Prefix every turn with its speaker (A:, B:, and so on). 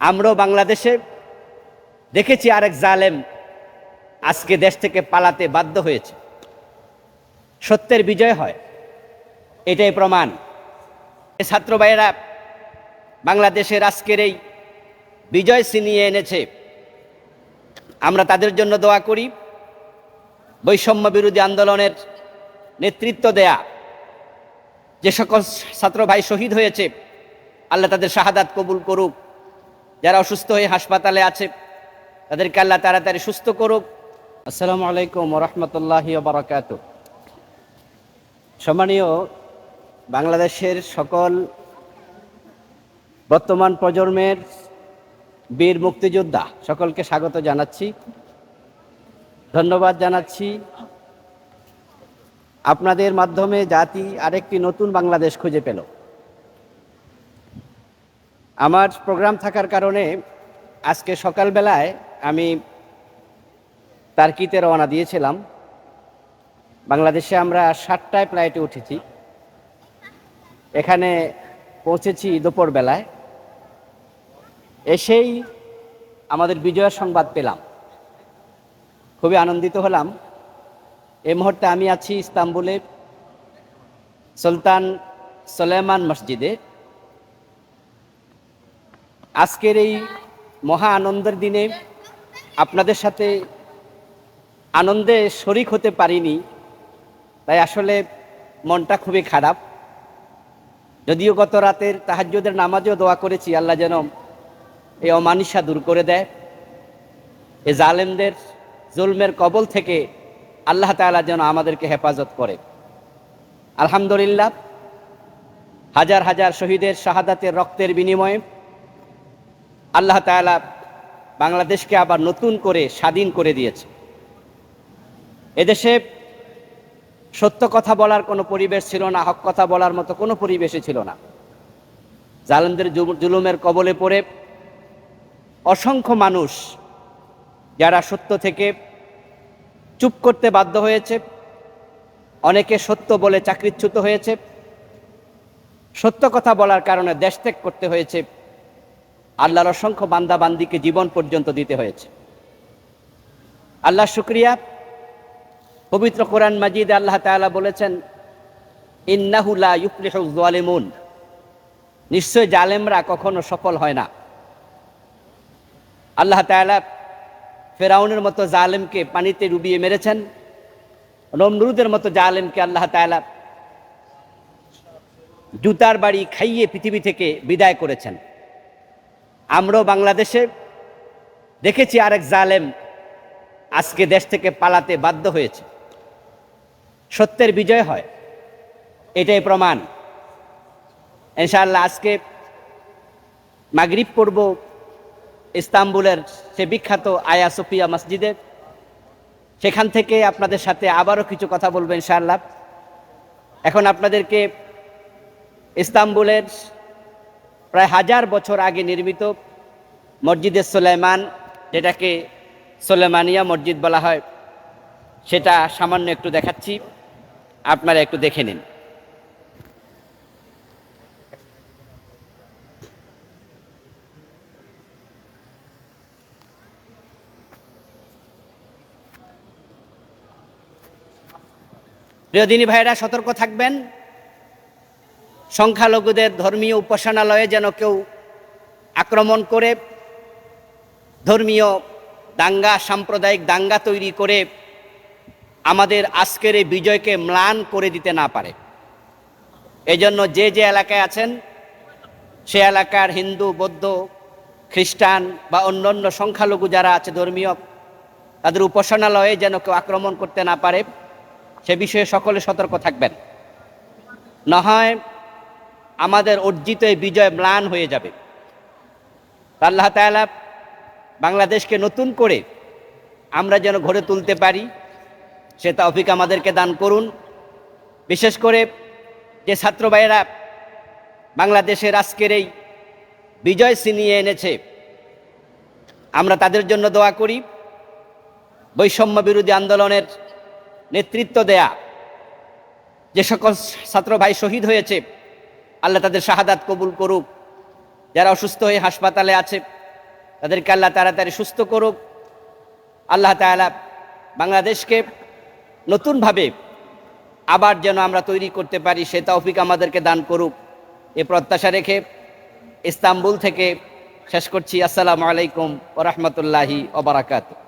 A: আমরাও বাংলাদেশে দেখেছি আরেক জালেম আজকে দেশ থেকে পালাতে বাধ্য হয়েছে। সত্যের বিজয় হয়, এটাই প্রমাণ। ছাত্র ভাইয়েরা, বাংলাদেশের আজকের এই বিজয় ছিনিয়ে এনেছে। আমরা তাদের জন্য দোয়া করি, বৈষম্য বিরোধী আন্দোলনের নেতৃত্ব দেয়া। যে সকল ছাত্র ভাই শহীদ হয়েছে, আল্লাহ তাদের শাহাদাত কবুল করুক। যারা অসুস্থ হয়ে হাসপাতালে আছে, তাদেরকে আল্লাহ তাড়াতাড়ি সুস্থ করুক। আসসালামু আলাইকুম রহমতুল্লাহ বারাকাত সম্মানীয় বাংলাদেশের সকল বর্তমান প্রজন্মের বীর মুক্তিযোদ্ধা, সকলকে স্বাগত জানাচ্ছি। ধন্যবাদ জানাচ্ছি। আপনাদের মাধ্যমে জাতি আরেকটি নতুন বাংলাদেশ খুঁজে পেল। আমার প্রোগ্রাম থাকার কারণে আজকে সকালবেলায় আমি তার্কিতে রওনা দিয়েছিলাম। বাংলাদেশে আমরা সাতটায় ফ্লাইটে উঠেছি। এখানে পৌঁছেছি দুপুরবেলায়। এসেই আমাদের বিজয়ের সংবাদ পেলাম। খুবই আনন্দিত হলাম। এই মুহূর্তে আমি আছি ইস্তাম্বুলে সুলতান সুলেমান মসজিদে। আজকের এই মহা আনন্দের দিনে আপনাদের সাথে আনন্দে শরিক হতে পারিনি, তাই আসলে মনটা খুবই খারাপ। যদিও গত রাতের তাহাজ্যদের নামাজেও দোয়া করেছি, আল্লাহ যেন এই অমানিসা দূর করে দেয়। এ জালেমদের জুলমের কবল থেকে আল্লাহ তাআলা যেন আমাদেরকে হেফাজত করে। আলহামদুলিল্লাহ, হাজার হাজার শহীদের শাহাদাতের রক্তের বিনিময়ে আল্লাহ তাআলা বাংলাদেশকে আবার নতুন করে স্বাধীন করে দিয়েছে। এদেশে সত্য কথা বলার কোনো পরিবেশ ছিল না, হক কথা বলার মতো কোনো পরিবেশই ছিল না। জালেমদের জুলুমের কবলে পড়ে অসংখ্য মানুষ যারা সত্য থেকে চুপ করতে বাধ্য হয়েছে, অনেকে সত্য বলে চাকরিচ্যুত হয়েছে, সত্য কথা বলার কারণে দেশ ত্যাগ করতে হয়েছে। আল্লাহর অসংখ্য বান্দা বান্দিকে জীবন পর্যন্ত দিতে হয়েছে। আল্লাহ শুক্রিয়া। পবিত্র কোরআন মাজিদ আল্লাহ তাআলা বলেছেন, ইন্নাহু লা ইউফলিহু যালিমুন। নিশ্চয় জালেমরা কখনো সফল হয় না। আল্লাহ তাআলা ফেরাউনের মতো জালেমকে পানিতে ডুবিয়ে মেরেছেন। নমরুদের মতো জালেমকে আল্লাহ তাআলা জুতার বাড়ি খাইয়ে পৃথিবী থেকে বিদায় করেছেন। আমরাও বাংলাদেশে দেখেছি আরেক জালেম আজকে দেশ থেকে পালাতে বাধ্য হয়েছে। সত্যের বিজয় হয়, এটাই প্রমাণ। ইনশাআল্লাহ আজকে মাগরিব পড়ব ইস্তাম্বুলের সে বিখ্যাত আয়া সোফিয়া মসজিদে, সেখান থেকে আপনাদের সাথে আবারও কিছু কথা বলব ইনশাআল্লাহ। এখন আপনাদেরকে ইস্তাম্বুলের প্রায় হাজার বছর আগে নির্মিত মসজিদে সুলাইমান, যেটাকে সোলেমানিয়া মসজিদ বলা হয়, সেটা সামান্য একটু দেখাচ্ছি। আপনারা একটু দেখে নিন। প্রিয়দিনী ভাইরা সতর্ক থাকবেন। সংখ্যালঘুদের ধর্মীয় উপাসনালয়ে যেন কেউ আক্রমণ করে, ধর্মীয় দাঙ্গা, সাম্প্রদায়িক দাঙ্গা তৈরি করে আমাদের আজকের এই বিজয়কে ম্লান করে দিতে না পারে। এজন্য যে যে এলাকায় আছেন, সে এলাকার হিন্দু, বৌদ্ধ, খ্রিস্টান বা অন্যান্য সংখ্যালঘু যারা আছে ধর্মীয়, তাদের উপাসনালয়ে যেন কেউ আক্রমণ করতে না পারে, সে বিষয়ে সকলে সতর্ক থাকবেন। না হয় আমাদের অর্জিত এই বিজয় ম্লান হয়ে যাবে। আল্লাহ তাআলা বাংলাদেশকে নতুন করে আমরা যেন ঘরে তুলতে পারি, সে তৌফিক আমাদেরকে দান করুন। বিশেষ করে যে ছাত্র ভাইয়েরা বাংলাদেশের আজকের এই বিজয় ছিনিয়ে এনেছে, আমরা তাদের জন্য দোয়া করি। বৈষম্য বিরোধী আন্দোলনের নেতৃত্ব দেয়া যে সকল ছাত্র ভাই শহীদ হয়েছে আল্লাহ তাদের শাহাদাত কবুল করুক। যারা অসুস্থ হয়ে হাসপাতালে আছে, তাদেরকে আল্লাহ তাড়াতাড়ি সুস্থ করুক। আল্লাহ তাআলা বাংলাদেশকে নতুনভাবে আবার যেন আমরা তৈরি করতে পারি, সে তৌফিক আমাদেরকে দান করুক। এ প্রত্যাশা রেখে ইস্তাম্বুল থেকে শেষ করছি। আসসালামু আলাইকুম ওরহমতুল্লাহি ওবরাকাতু